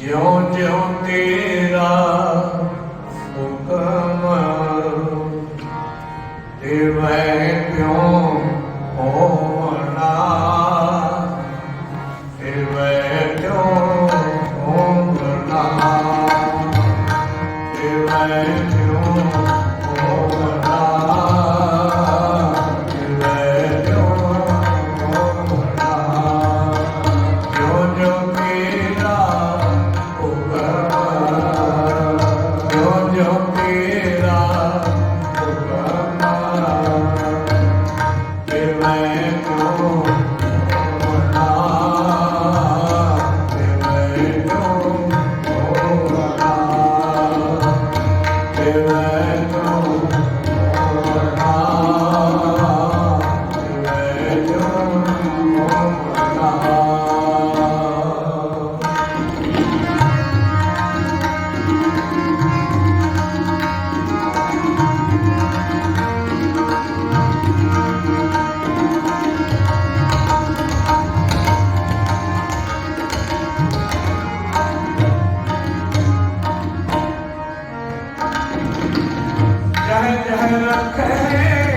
ਜਿਉ ਜਿਉ ਤੇਰਾ ਹੁਕਮ ਦੇਵੈ ਪਿਉ Oh. ਜਹ ਜਹ ਰੱਖੇ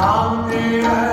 Namen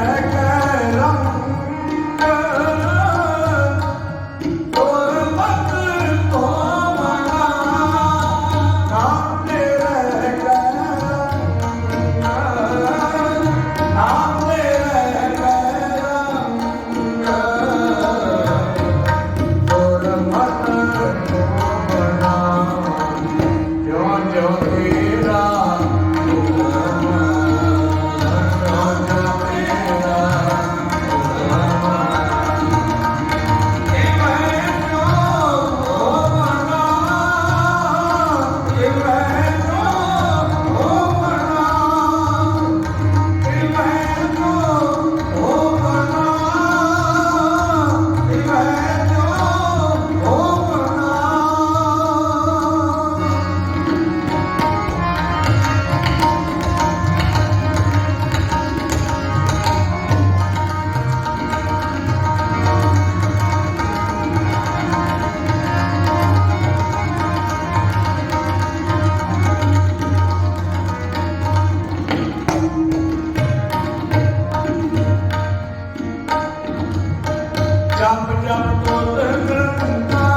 ਜਪ ਜਪ ਤੋਤ ਕਰਤਾ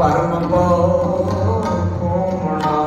ਪਰਮ ਭਉ ਖੋਮਣਾ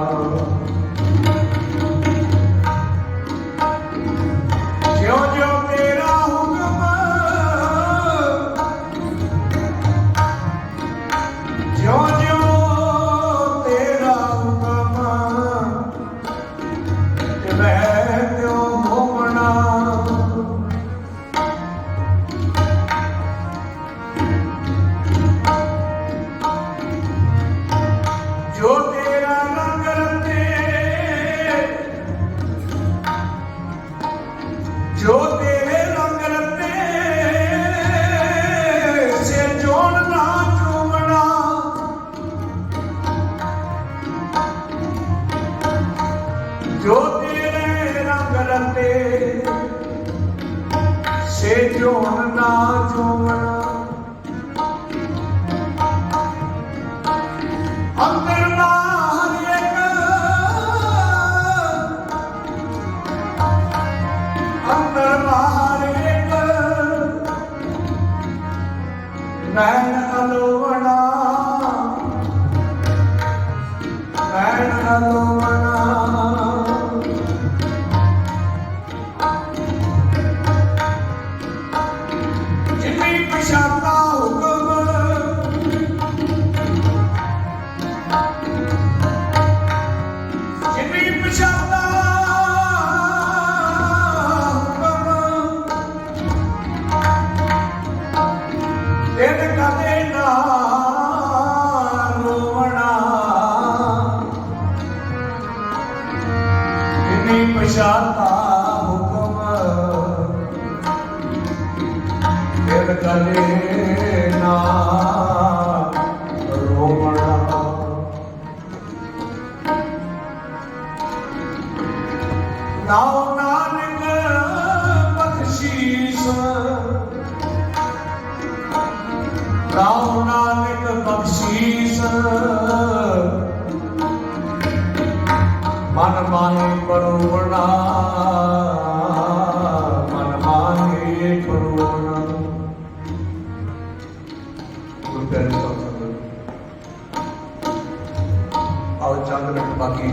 करुणा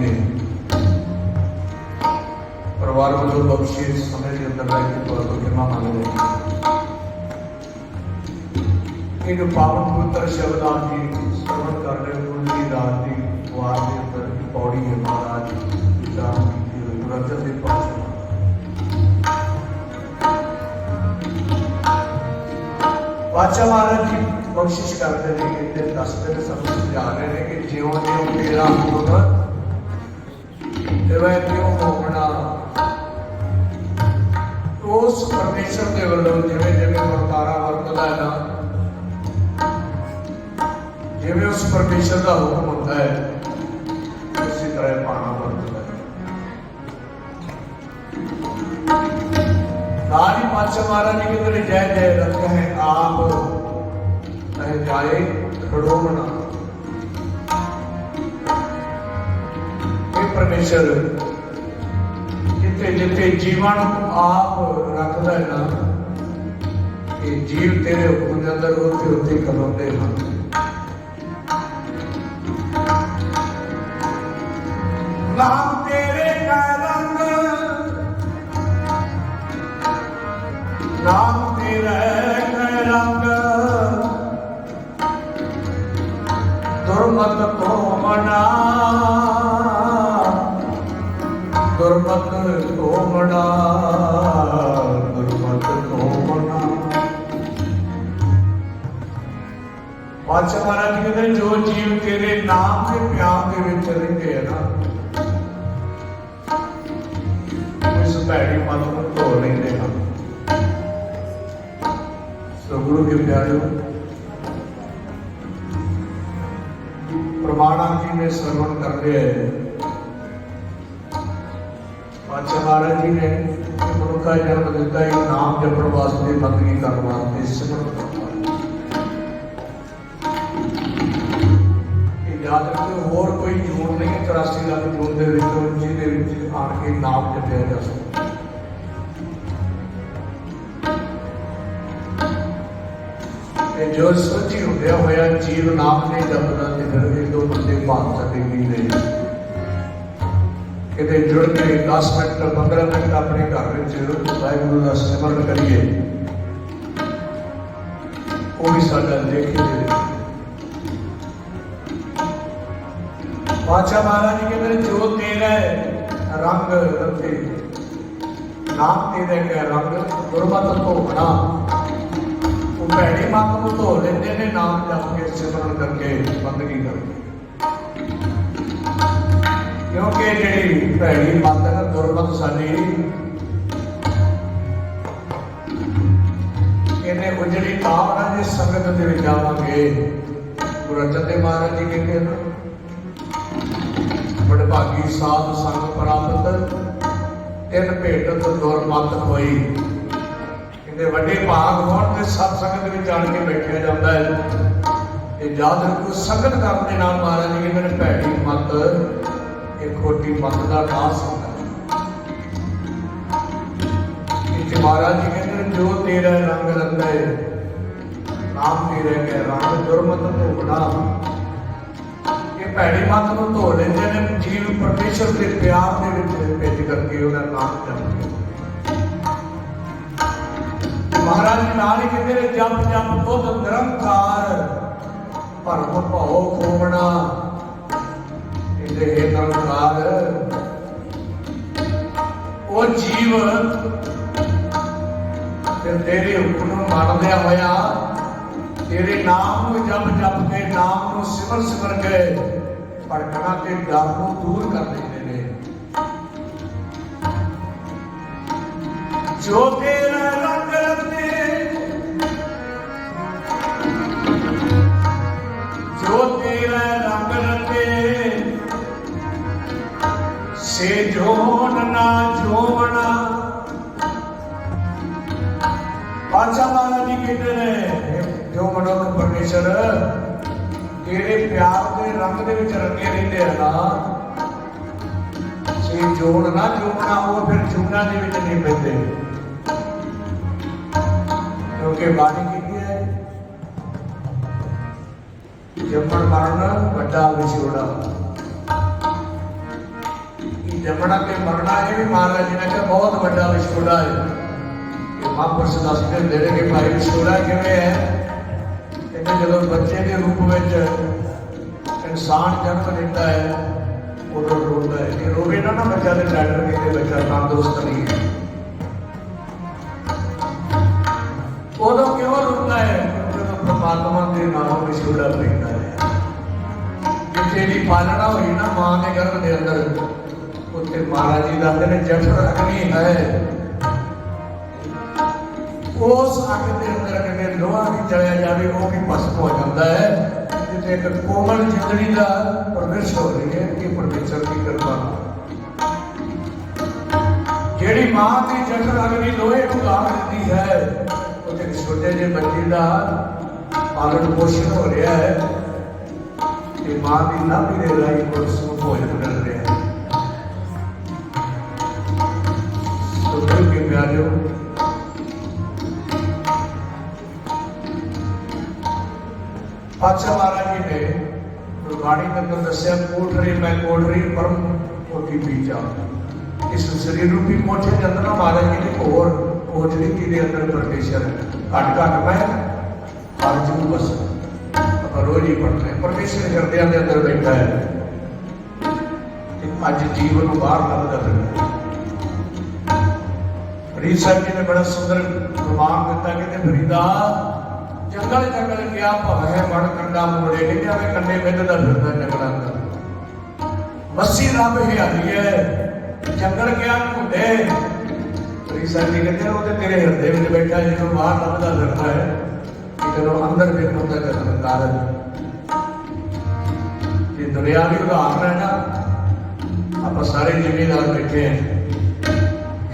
ने परिवार समय के अंदर रह एक पावन पुत्र शवदान जी श्रवण कर रहे उनकी रात द्वार के अंदर पौड़ी है महाराज ਜੀ ਗੁਰੂ ਅਰਜਨ ਦੇਵ ਪਾਤਸ਼ਾਹ ਬਾਦਸ਼ਾਹ ਮਹਾਰਾਜ ਜੀ ਬਖਸ਼ਿਸ਼ ਕਰਦੇ ਨੇ ਕਿ ਤੇ ਦੱਸਦੇ ਨੇ ਸਭ ਸਮਝਾ ਰਹੇ ਨੇ ਕਿ ਜਿਉਂ ਜਿਉਂ ਤੇਰਾ ਹੁਕਮ ਤੇ ਵੈ ਕਿਉਂ ਹੋਣਾ ਉਸ ਪਰਮੇਸ਼ਰ ਦੇ ਵੱਲੋਂ ਜਿਵੇਂ ਜਿਵੇਂ ਵਰਤਾਰਾ ਵਰਤਦਾ ਹੈ ਨਾ ਜਿਵੇਂ ਉਸ ਪਰਮੇਸ਼ਰ ਦਾ ਹੁਕਮ ਹੁੰਦਾ ਹੈ ਨਾਰੀ ਪਾਤਸ਼ਾਹ ਮਹਾਰਾਜ ਜੀ ਕਹਿੰਦੇ ਨੇ ਜੈ ਜੈ ਰਤ ਹੈ ਆਪ ਤਹ ਜਾਏ ਖੜੋਣਾ ਇਹ ਪਰਮੇਸ਼ਰ ਜਿੱਥੇ ਜਿੱਥੇ ਜੀਵਨ ਨੂੰ ਆਪ ਰੱਖਦਾ ਹੈ ਨਾ ਇਹ ਜੀਵ ਤੇਰੇ ਹੁਕਮ ਦੇ ਅੰਦਰ ਉੱਥੇ ਉੱਥੇ ਕਮਾਉਂਦੇ ਹਨ ਨਾਮ ਦੁਰਮਤ ਕੋ ਮਨਾ ਦੁਰਮਤ ਕੋ ਮਨਾ ਦੁਰਮਤ ਕੋ ਮਨਾ ਬਾਦਸ਼ਾਹ ਮਹਾਰਾਜ ਜੀ ਕਹਿੰਦੇ ਜੋ ਜੀਵ ਤੇਰੇ ਨਾਮ ਦੇ ਪਿਆਰ ਦੇ ਵਿੱਚ ਰਹਿੰਦੇ ਆ ਨਾ ਉਸ ਭੈੜੀ ਮਨ ਨੂੰ ਧੋ ਲੈਂਦੇ ਹਨ ਸੋ ਗੁਰੂ ਕੇ ਪਿਆਰਿਓ ਪ੍ਰਮਾਣਾ ਜੀ ਨੇ ਸਰਵਣ ਕਰ ਲਿਆ ਹੈ ਬਾਦਸ਼ਾਹ ਮਹਾਰਾਜ ਜੀ ਨੇ ਮਨੁੱਖਾ ਜਨਮ ਦਿੱਤਾ ਇਹ ਨਾਮ ਜਪਣ ਵਾਸਤੇ ਬੰਦਗੀ ਕਰਨ ਵਾਸਤੇ ਸਿਮਰਨ ਕਰਨ ਵਾਸਤੇ ਇਹ ਯਾਦ ਰੱਖੋ ਹੋਰ ਕੋਈ ਜੂਨ ਨਹੀਂ ਹੈ 84 ਲੱਖ ਜੂਨ ਦੇ ਵਿੱਚ ਜਿਹਦੇ ਵਿੱਚ ਆਣ ਕੇ ਨਾਮ ਜਪਿਆ ਜਾ ਸਕਦਾ ਤੇ ਜੋ ਸੋਚੀ ਹੁੰਦਿਆ ਹੋਇਆ ਜੀਵ ਨਾਮ ਨੇ ਜਪਦਾ ਤੇ ਫਿਰ ਇਹ ਦੋ ਬੰਦੇ ਭਾਗ ਸਕਦੇ ਨਹੀਂ। ਨੇ ਕਿਤੇ ਜੁੜ ਕੇ 10 ਮਿੰਟ 15 ਮਿੰਟ ਆਪਣੇ ਘਰ ਵਿੱਚ ਵਾਹਿਗੁਰੂ ਦਾ ਸਿਮਰਨ ਕਰੀਏ, ਉਹ ਵੀ ਸਾਡਾ ਦੇਖੇ ਦੇ ਬਾਦਸ਼ਾਹ ਮਹਾਰਾਜ ਜੀ ਕਹਿੰਦੇ ਜੋ ਤੇਰਾ ਰੰਗ ਰਤੇ ਨਾਮ ਤੇਰੇ ਕੇ ਰੰਗ, ਗੁਰਮਤਿ ਧੋਣਾ ਉਹ ਭੈੜੀ ਮੱਤ ਨੂੰ ਧੋ ਲੈਂਦੇ ਨੇ ਨਾਮ ਜਪ ਕੇ ਸਿਮਰਨ ਕਰਕੇ ਬੰਦਗੀ ਕਰਕੇ। ਕਿਉਂਕਿ ਜਿਹੜੀ ਭੈੜੀ ਮੱਤ ਹੈ ਦੁਰਮਤ ਸਾਡੀ, ਇਹਨੇ ਉਜੜੀ ਤਾਵਨਾ ਦੀ ਸੰਗਤ ਦੇ ਵਿੱਚ ਆਵਾਂਗੇ। ਗੁਰੂ ਅਰਜਨ ਦੇਵ ਮਹਾਰਾਜ ਜੀ ਕਹਿੰਦੇ ਨਾ, ਵਡਭਾਗੀ ਸਾਧ ਸੰਗ ਪ੍ਰਾਪਤ, ਤਿੰਨ ਭੇਟਤ ਦੁਰਮਤ ਹੋਈ। ਕਹਿੰਦੇ ਵੱਡੇ ਭਾਗ ਹੋਣ ਤੇ ਸਤ ਸੰਗਤ ਵਿੱਚ ਆਣ ਕੇ ਬੈਠਿਆ ਜਾਂਦਾ ਹੈ। ਤੇ ਯਾਦ ਰੱਖੋ, ਸੰਗਤ ਕਰਨ ਦੇ ਨਾਲ ਮਹਾਰਾਜ ਜੀ ਕਹਿੰਦੇ ਨੇ ਭੈੜੀ ਮਤ, ਇਹ ਖੋਟੀ ਮਤ ਦਾ ਨਾਸ ਹੁੰਦਾ ਹੈ। ਮਹਾਰਾਜ ਜੀ ਕਹਿੰਦੇ ਨੇ, ਜੋ ਤੇਰਾ ਰੰਗ ਰੰਗਾ ਹੈ, ਨਾਮ ਤੇਰੇ ਕੇ ਰੰਗ ਦੁਰਮਤ ਧੋਣਾ ਇਹ ਭੈੜੀ ਮਤ ਨੂੰ ਧੋ ਲੈਂਦੇ ਨੇ, ਜੀਵ ਪਰਮੇਸ਼ਰ ਦੇ ਪਿਆਰ ਦੇ ਵਿੱਚ ਭੇਜ ਕਰਕੇ ਉਹਦਾ ਨਾਮ ਜਪਦੇ ਮਹਾਰਾਜ ਜੀ ਨਾਲ ਹੀ ਕਹਿੰਦੇ ਨੇ, ਜਪ ਜਪ, ਬੁੱਧ ਨਿਰੰਕਾਰ ਭਰਮ ਭਉ ਖੋਵਣਾ। ਇਹਦੇ ਇਹ ਨਿਰੰਕਾਰ ਉਹ ਜੀਵ ਤੇ ਤੇਰੇ ਹੁਕਮ ਨੂੰ ਮੰਨਦਿਆ ਹੋਇਆ ਤੇਰੇ ਨਾਮ ਨੂੰ ਜਪ ਜਪ ਕੇ ਨਾਮ ਨੂੰ ਸਿਮਰ ਸਿਮਰ ਕੇ ਭੜਕਣਾ ਤੇ ਡਰ ਨੂੰ ਦੂਰ ਕਰ ਦਿੰਦੇ ਨੇ। ਜੋ ਤੇਰਾ ਸੇ ਜੋਨ ਨਾ ਜੋਵਣਾ ਬਾਦਸ਼ਾਹ ਮਹਾਰਾਜ ਜੀ ਕਹਿੰਦੇ ਨੇ, ਜੋ ਮਨੁੱਖ ਪਰਮੇਸ਼ਰ ਤੇਰੇ ਪਿਆਰ ਦੇ ਰੰਗ ਦੇ ਵਿੱਚ ਰੰਗੇ ਰਹਿੰਦੇ ਆ ਨਾ ਸੇ ਜੋੜ ਨਾ ਜੋੜਨਾ ਉਹ ਫਿਰ ਜੁਗਨਾ ਦੇ ਵਿੱਚ ਨਹੀਂ ਪੈਂਦੇ। ਕਿਉਂਕਿ ਬਾਣੀ ਕੀ ਹੈ, ਜੰਮਣ ਮਰਨ ਵੱਡਾ ਵਿਛੋੜਾ। ਜੰਮਣਾ ਤੇ ਮਰਨਾ ਇਹ ਵੀ ਮਹਾਰਾਜ ਜੀ ਨੇ ਕਿਹਾ ਬਹੁਤ ਵੱਡਾ ਵਿਛੋੜਾ ਹੈ। ਇਹ ਮਹਾਂਪੁਰਸ਼ ਦੱਸਦੇ ਹੁੰਦੇ ਨੇ ਕਿ ਭਾਈ ਵਿਛੋੜਾ ਕਿਵੇਂ ਹੈ? ਕਹਿੰਦੇ ਜਦੋਂ ਬੱਚੇ ਦੇ ਰੂਪ ਵਿੱਚ ਇਨਸਾਨ ਜਨਮ ਲੈਂਦਾ ਹੈ, ਉਦੋਂ ਰੋਂਦਾ ਹੈ। ਜੇ ਰੋਵੇ ਨਾ ਨਾ ਬੱਚਾ ਤੇ ਡਾਕਟਰ ਕਹਿੰਦੇ ਬੱਚਾ ਤੰਦਰੁਸਤ ਨਹੀਂ ਹੈ। ਉਦੋਂ ਕਿਉਂ ਰੋਂਦਾ ਹੈ? ਜਦੋਂ ਪ੍ਰਮਾਤਮਾ ਦੇ ਨਾਮ ਵਿਛੋੜਾ ਪੈਂਦਾ ਹੈ। ਜਿੱਥੇ ਦੀ ਪਾਲਣਾ ਹੋਈ ਨਾ, ਮਾਂ ਦੇ ਗਰਭ ਦੇ ਅੰਦਰ ਉੱਥੇ ਮਹਾਰਾਜ ਜੀ ਦੱਸਦੇ ਨੇ ਜਠਰ ਅਗਨੀ ਹੈ। ਉਸ ਅੱਗ ਦੇ ਅੰਦਰ ਕਹਿੰਦੇ ਲੋਹਾ ਵੀ ਜਲਿਆ ਜਾਵੇ, ਉਹ ਵੀ ਭਸਮ ਹੋ ਜਾਂਦਾ ਹੈ। ਜਿੱਥੇ ਇੱਕ ਕੋਮਲ ਜਿੰਦੜੀ ਦਾ ਪ੍ਰਵੇਸ਼ ਹੋ ਰਹੀ ਹੈ, ਇਹ ਪਰਮੇਸ਼ਰ ਦੀ ਕਿਰਪਾ। ਜਿਹੜੀ ਮਾਂ ਦੀ ਜਠਰ ਅਗਨੀ ਲੋਹੇ ਨੂੰ ਗਾਲ ਦਿੰਦੀ ਹੈ, ਉੱਥੇ ਛੋਟੇ ਜਿਹੇ ਬੱਚੇ ਦਾ ਪਾਲਣ ਪੋਸ਼ਣ ਹੋ ਰਿਹਾ ਹੈ। ਤੇ ਮਾਂ ਦੀ ਨਾਭੀ ਦੇ ਰਾਹੀਂ ਉਸ ਨੂੰ ਭੋਜਨ ਮਿਲ ਹੈ ਦਿਲ ਕੇ ਪਿਆਰਿਓ ਪਾਤਸ਼ਾਹ ਮਹਾਰਾਜ ਜੀ ਨੇ ਗੁਰਬਾਣੀ ਦੇ ਅੰਦਰ ਦੱਸਿਆ ਕੋਠਰੀ ਮੈਂ ਕੋਠਰੀ ਪਰਮ ਕੋਠੀ ਪੀਚਾ ਇਸ ਸਰੀਰ ਰੂਪੀ ਕੋਠੇ ਦੇ ਅੰਦਰ ਨਾ ਮਹਾਰਾਜ ਜੀ ਨੇ ਹੋਰ ਕੋਠਰੀ ਕੀ ਦੇ ਅੰਦਰ ਪਰਮੇਸ਼ਰ ਘਟ ਘਟ ਮੈਂ ਹਰ ਜੂ ਬਸ ਆਪਾਂ ਰੋਜ਼ ਹੀ ਪੜ੍ਹਦੇ ਹਾਂ। ਪਰਮੇਸ਼ਰ ਹਿਰਦਿਆਂ ਦੇ ਅੰਦਰ ਬੈਠਾ ਹੈ ਤੇ ਅੱਜ ਜੀਵਨ ਨੂੰ ਬਾਹਰ ਲੱਭਦਾ ਫਿਰਦਾ ਹੈ ਫਰੀਦ ਸਾਹਿਬ ਜੀ ਨੇ ਬੜਾ ਸੁੰਦਰ ਪ੍ਰਮਾਣ ਦਿੱਤਾ ਕਿ ਫਰੀਦਾ ਜੰਗਲ ਜੰਗਲ ਗਿਆ ਭਵੇ ਮੜ ਕੰਡਾ ਮੋੜੇ ਨਹੀਂ ਜਾਵੇ ਕੰਡੇ ਵਿੱਧਦਾ ਫਿਰਦਾ ਜੰਗਲਾਂ ਦਾ। ਮੱਸੀ ਰੱਬ ਹਿਆਲੀ ਹੈ, ਜੰਗਲ ਗਿਆ ਘੁੰਡੇ। ਫਰੀਦ ਸਾਹਿਬ ਜੀ ਕਹਿੰਦੇ ਉਹ ਤੇ ਤੇਰੇ ਹਿਰਦੇ ਵਿੱਚ ਬੈਠਾ ਜਦੋਂ ਬਾਹਰ ਲੱਭਦਾ ਫਿਰਦਾ ਹੈ ਕਿ ਜਦੋਂ ਅੰਦਰ ਵੇਖਣ ਦਾ ਜਨਮ ਕਾਰਨ ਇਹ ਦੁਨਿਆਵੀ ਉਦਾਹਰਨ ਹੈ ਨਾ ਆਪਾਂ ਸਾਰੇ ਜ਼ਿਮੀਦਾਰ ਬੈਠੇ ਹਾਂ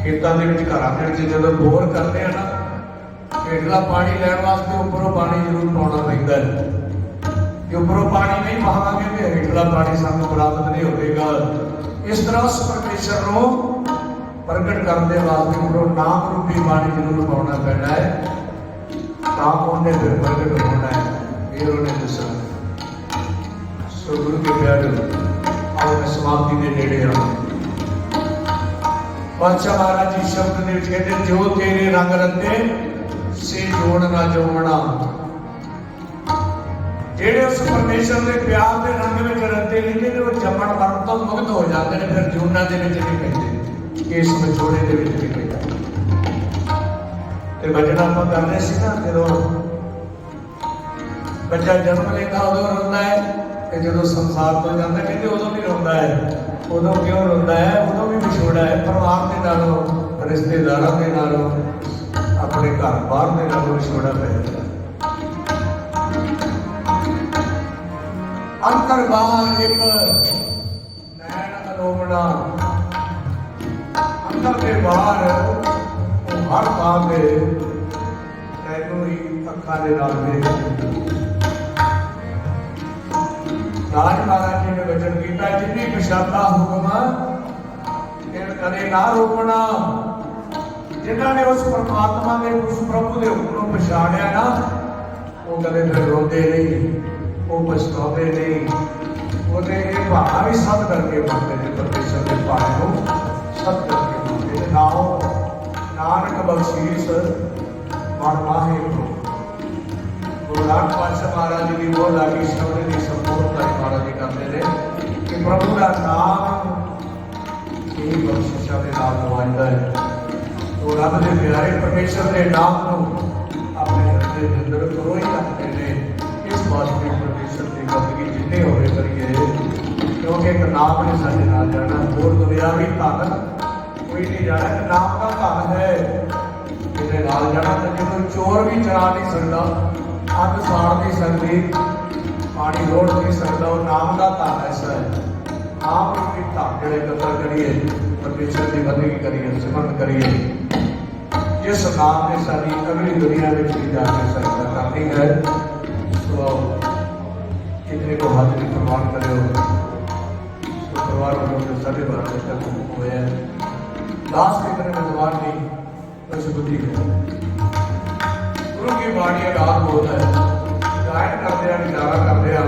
ਖੇਤਾਂ ਦੇ ਵਿੱਚ ਘਰਾਂ ਦੇ ਵਿੱਚ ਜਦੋਂ ਬੋਰ ਕਰਦੇ ਆ ਨਾ, ਹੇਠਲਾ ਪਾਣੀ ਲੈਣ ਵਾਸਤੇ ਉੱਪਰੋਂ ਪਾਣੀ ਜ਼ਰੂਰ ਪਾਉਣਾ ਪੈਂਦਾ ਹੈ। ਜੇ ਉੱਪਰੋਂ ਪਾਣੀ ਨਹੀਂ ਪਾਵਾਂਗੇ ਤੇ ਹੇਠਲਾ ਪਾਣੀ ਸਾਨੂੰ ਪ੍ਰਾਪਤ ਨਹੀਂ ਹੋਵੇਗਾ। ਇਸ ਤਰ੍ਹਾਂ ਉਸ ਪਰਮੇਸ਼ਰ ਨੂੰ ਪ੍ਰਗਟ ਕਰਨ ਦੇ ਵਾਸਤੇ ਉੱਪਰੋਂ ਨਾਮ ਰੂਪੀ ਪਾਣੀ ਜ਼ਰੂਰ ਪਾਉਣਾ ਪੈਣਾ ਹੈ। ਤਾਂ ਉਹਨੇ ਫਿਰ ਪ੍ਰਗਟ ਹੋਣਾ ਹੈ, ਫਿਰ ਉਹਨੇ ਦੱਸਣਾ ਸੋ ਗੁਰੂ ਕੇ ਪਿਆਰੇ, ਆਓ ਸਮਾਪਤੀ ਦੇ ਨੇੜੇ ਆ ਪਾਤਸ਼ਾਹ ਮਹਾਰਾਜ ਜੀ ਸ਼ਬਦ ਦੇ ਵਿੱਚ ਕਹਿੰਦੇ ਜੋ ਤੇਰੇ ਰੰਗ ਰੰਗੇ ਸੇ ਜੋੜ ਨਾ ਜੋੜਨਾ ਜਿਹੜੇ ਉਸ ਪਰਮੇਸ਼ਰ ਦੇ ਪਿਆਰ ਦੇ ਰੰਗ ਵਿੱਚ ਰੰਗੇ ਰਹਿੰਦੇ ਨੇ ਉਹ ਜੰਮਣ ਮਰਨ ਤੋਂ ਮੁਕਤ ਹੋ ਜਾਂਦੇ ਨੇ ਫਿਰ ਜੂਨਾਂ ਦੇ ਵਿੱਚ ਨਹੀਂ ਪੈਂਦੇ ਇਸ ਵਿਛੋੜੇ ਦੇ ਵਿੱਚ ਨਹੀਂ ਪੈਂਦੇ ਤੇ ਬਚਨ ਆਪਾਂ ਕਰਦੇ ਸੀ ਨਾ ਜਦੋਂ ਬੱਚਾ ਜਨਮ ਲੈਂਦਾ ਉਦੋਂ ਰੋਂਦਾ ਹੈ ਤੇ ਜਦੋਂ ਸੰਸਾਰ ਤੋਂ ਜਾਂਦਾ, ਕਹਿੰਦੇ ਉਦੋਂ ਵੀ ਰੋਂਦਾ ਹੈ। ਉਦੋਂ ਕਿਉਂ ਰੋਂਦਾ ਹੈ? ਉਦੋਂ ਵੀ ਵਿਛੋੜਾ ਹੈ। ਪਰਿਵਾਰ ਦੇ ਨਾਲੋਂ, ਰਿਸ਼ਤੇਦਾਰਾਂ ਦੇ ਨਾਲੋਂ, ਆਪਣੇ ਘਰ ਬਾਹਰ ਦੇ ਨਾਲੋਂ ਵਿਛੋੜਾ ਪੈ ਜਾਂਦਾ ਅੰਤਰ ਬਾਹਰ ਇੱਕ ਨੈਣ ਅਲੋਮਣਾ ਅੰਦਰ ਦੇ ਬਾਹਰ ਉਹ ਹਰ ਥਾਂ ਤੇ ਤੈਨੂੰ ਹੀ ਅੱਖਾਂ ਦੇ ਨਾਲ ਵੇਖਦਾ ਰਾਜ ਮਹਾਰਾਜ ਜੀ ਨੇ ਵਚਨ ਕੀਤਾ, ਜਿੰਨੀ ਪਛਾਤਾ ਹੁਕਮ ਇਹ ਕਦੇ ਨਾ ਰੋਕਣਾ, ਜਿਨ੍ਹਾਂ ਨੇ ਉਸ ਪਰਮਾਤਮਾ ਦੇ, ਉਸ ਪ੍ਰਭੂ ਦੇ ਹੁਕਮ ਨੂੰ ਪਛਾਣਿਆ ਨਾ, ਉਹ ਕਦੇ ਫਿਰ ਰੋਂਦੇ ਨਹੀਂ, ਉਹ ਪਛਤਾਉਂਦੇ ਨਹੀਂ। ਉਹਦੇ ਇਹ ਭਾਣਾ ਵੀ ਸਤ ਕਰਕੇ ਮੰਨਦੇ ਨੇ, ਪਰਮੇਸ਼ਰ ਦੇ ਭਾਣੇ ਨੂੰ ਸਤ ਕਰਕੇ ਮੰਨਦੇ ਨੇ। ਨਾਮ ਨਾਨਕ ਬਖਸ਼ੀਸ਼, ਮਨ ਮਾਹੇ ਗੁਰੂ ਨਾਨਕ ਪਾਤਸ਼ਾਹ ਮਹਾਰਾਜ ਜੀ ਦੀ ਉਹ ਲਾਗੀ ਸ਼ਬਦ ਦੀ ਪ੍ਰਭੂ ਦਾ ਨਾਮ ਇਹ ਬਖਸ਼ਿਸ਼ਾਂ ਦੇ ਨਾਲ ਨਵਾਜਦਾ ਹੈ। ਉਹ ਰੱਬ ਦੇ ਪਿਆਰੇ ਪਰਮੇਸ਼ਰ ਦੇ ਨਾਮ ਨੂੰ ਆਪਣੇ ਹਿਰਦੇ ਦੇ ਅੰਦਰ ਕਰੋ ਰੱਖਦੇ ਨੇ। ਇਸ ਵਾਸਤੇ ਪਰਮੇਸ਼ਰ ਦੀ ਬੰਦਗੀ ਜਿੰਨੇ ਹੋਵੇ ਕਰੀਏ, ਕਿਉਂਕਿ ਇੱਕ ਨਾਮ ਨੇ ਸਾਡੇ ਨਾਲ ਜਾਣਾ। ਹੋਰ ਦੁਨਿਆਵੀ ਧਨ ਕੋਈ ਨਹੀਂ ਜਾਣਾ। ਇੱਕ ਨਾਮ ਦਾ ਧਨ ਹੈ। ਜਿਹਦੇ ਨਾਲ ਜਾਣਾ ਤਾਂ ਜਦੋਂ ਚੋਰ ਵੀ ਚਰਾ ਨਹੀਂ ਸਕਦਾ, ਅੱਗ ਸਾੜ ਨਹੀਂ ਸਕਦੀ, ਪਾਣੀ ਰੋੜ ਨਹੀਂ ਸਕਦਾ, ਉਹ ਨਾਮ ਦਾ ਧਨ ਐਸਾ ਹੈ ਆਪ ਵੀ ਧਨ ਜਿਹੜੇ ਕਦਰ ਕਰੀਏ ਪਰਮੇਸ਼ਰ ਦੀ ਬੰਦਗੀ ਕਰੀਏ ਸਿਮਰਨ ਕਰੀਏ ਜਿਸ ਨਾਮ ਨੇ ਸਾਡੀ ਅਗਲੀ ਦੁਨੀਆ ਵਿੱਚ ਵੀ ਜਾ ਕੇ ਸਹਾਇਤਾ ਕਰਨੀ ਹੈ ਸੋ ਕਿਤਨੇ ਕੋ ਹੱਥ ਦੀ ਪ੍ਰਵਾਨ ਕਰਿਓ ਸੋ ਪਰਿਵਾਰ ਵੱਲੋਂ ਜੋ ਸਾਡੇ ਬਾਰੇ ਵਿੱਚ ਤੱਕ ਹੁਕਮ ਹੋਇਆ ਹੈ ਦਾਸ ਕੇ ਕਰੇ ਵਿਦਵਾਨ ਨਹੀਂ ਬਸ ਬੁੱਧੀ ਹੈ ਗੁਰੂ ਕੀ ਬਾਣੀ ਅਗਾਧ ਬੋਲ ਹੈ ਗਾਇਨ ਕਰਦੇ ਆ ਵਿਚਾਰਾ ਕਰਦੇ ਆ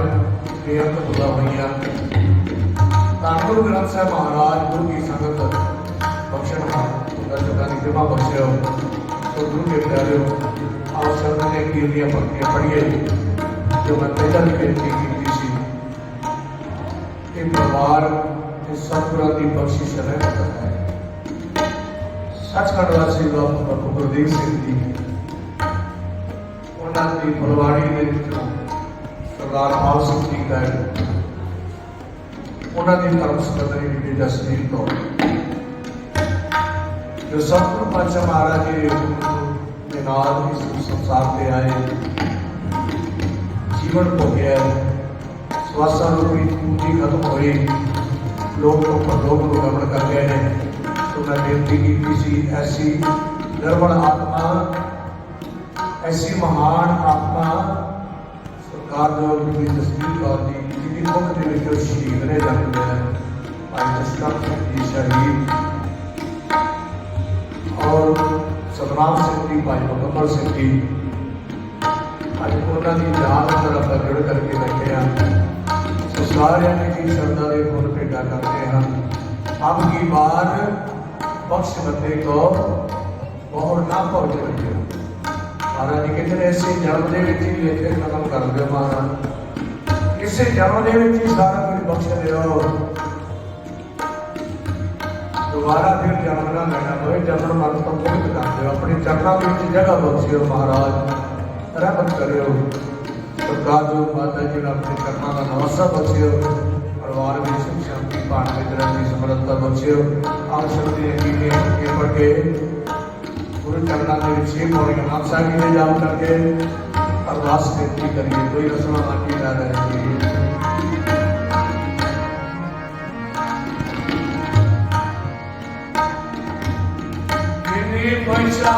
ਬੇਅੰਤ ਬੁਲਾ ਹੋਈਆਂ ਤਾਂ ਗੁਰੂ ਗ੍ਰੰਥ ਸਾਹਿਬ ਮਹਾਰਾਜ ਗੁਰੂ ਕੀ ਸੰਗਤ ਬਖਸ਼ਣ ਦਾ ਜੁਗਾ ਦੀ ਕਿਰਪਾ ਬਖਸ਼ਿਓ ਸੋ ਗੁਰੂ ਕੇ ਪਿਆਰਿਓ ਆਓ ਸ਼ਬਦ ਦੇ ਕੀਰਤੀਆਂ ਪੱਕੀਆਂ ਪੜੀਏ ਜੋ ਮੈਂ ਪਹਿਲਾਂ ਵੀ ਬੇਨਤੀ ਕੀਤੀ ਸੀ ਇਹ ਪਰਿਵਾਰ ਤੇ ਸਤਿਗੁਰਾਂ ਦੀ ਬਖਸ਼ਿਸ਼ ਰਹਿਮਤ ਹੈ ਸੱਚਖੰਡ ਵਾਸੀ ਬਾਬਾ ਗੁਰਦੇਵ ਸਿੰਘ ਜੀ ਉਹਨਾਂ ਦੀ ਫਲਵਾੜੀ ਦੇ ਵਿੱਚੋਂ ਸਰਦਾਰ ਪਾਲ ਸਿੰਘ ਜੀ ਦਾ ਉਹਨਾਂ ਦੀ ਧਰਮ ਸਕੱਤਰੀ ਬੀਬੀ ਜਸਵੀਰ ਕੌਰ ਜੋ ਸਤਿਗੁਰੂ ਪਾਤਸ਼ਾਹ ਮਹਾਰਾਜ ਜੀ ਦੇ ਨਾਲ ਇਸ ਸੰਸਾਰ ਤੇ ਆਏ ਜੀਵਨ ਭੋਗਿਆ ਸਵਾਸਾਂ ਰੂਪੀ ਪੂੰਜੀ ਖਤਮ ਹੋਈ ਲੋਕ ਲੋਕ ਲੋਕ ਨੂੰ ਗਮਨ ਕਰ ਗਏ ਨੇ ਸੋ ਮੈਂ ਬੇਨਤੀ ਕੀਤੀ ਸੀ ਐਸੀ ਨਿਰਮਲ ਆਤਮਾ ਐਸੀ ਮਹਾਨ ਆਤਮਾ ਸਰਕਾਰ ਜੋ ਬੀਬੀ ਜਸਵੀਰ ਕੌਰ ਜੀ ਜਿਹਦੀ ਮੁੱਖ ਦੇ ਵਿੱਚ ਉਹ ਸ਼ਹੀਦ ਨੇ ਜਨਮ ਲਿਆ ਭਾਈ ਜਸਕਰ ਸਿੰਘ ਜੀ ਸ਼ਹੀਦ ਔਰ ਸਤਨਾਮ ਸਿੰਘ ਜੀ ਭਾਈ ਮੁਕੰਮਲ ਸਿੰਘ ਜੀ ਅੱਜ ਉਹਨਾਂ ਦੀ ਯਾਦ ਅੰਦਰ ਆਪਾਂ ਜੁੜ ਕਰਕੇ ਬੈਠੇ ਹਾਂ ਸੋ ਸਾਰਿਆਂ ਨੇ ਜੀ ਸ਼ਰਧਾ ਦੇ ਫੁੱਲ ਭੇਟਾ ਕਰਦੇ ਹਾਂ ਅਬ ਕੀ ਬਾਰ ਬਖਸ਼ ਬੰਦੇ ਕੋ ਬਹੁਤ ਨਾ ਪਹੁੰਚੇ ਬੱਚੇ ਮਹਾਰਾਜ ਜੀ ਕਹਿੰਦੇ ਨੇ ਇਸੇ ਜਨਮ ਦੇ ਵਿੱਚ ਹੀ ਇੱਥੇ ਖਤਮ ਕਰ ਦਿਓ ਮਹਾਰਾਜ ਇਸੇ ਜਨਮ ਦੇ ਵਿੱਚ ਹੀ ਸਾਰਾ ਕੁਝ ਬਖਸ਼ ਦਿਓ ਦੁਬਾਰਾ ਫਿਰ ਜਨਮ ਨਾ ਲੈਣਾ ਹੋਵੇ ਜਨਮ ਮਰਨ ਤੋਂ ਮੁਕਤ ਕਰ ਦਿਓ ਆਪਣੇ ਚਰਨਾਂ ਵਿੱਚ ਜਗ੍ਹਾ ਬਖਸ਼ਿਓ ਮਹਾਰਾਜ ਰਹਿਮਤ ਕਰਿਓ ਸਰਕਾਰ ਜੋ ਮਾਤਾ ਜੀ ਨੂੰ ਆਪਣੇ ਕਰਮਾਂ ਦਾ ਨਵਾਸਾ ਬਖਸ਼ਿਓ ਪਰਿਵਾਰ ਵਿੱਚ ਸੁਖ ਸ਼ਾਂਤੀ ਪਾਣ ਵਿੱਚ ਰਹਿਣ ਦੀ ਸਮਰੱਥਾ ਬਖਸ਼ਿਓ ਆਪ ਸ਼ਕਤੀ ਨੇ ਕੀ ਕੇ ਅੱਗੇ बढ़ ਕੇ ਗੁਰੂ ਚਰਨਾਂ ਦੇ ਵਿੱਚ ਛੇ ਪੌੜੀਆਂ ਨਾਮ ਸਾਹਿਬ ਜੀ ਦੇ ਜਾਪ ਕਰਕੇ अरदास व्यक्ति करिए कोई रस्म बाकी जा रहे हैं। पैसा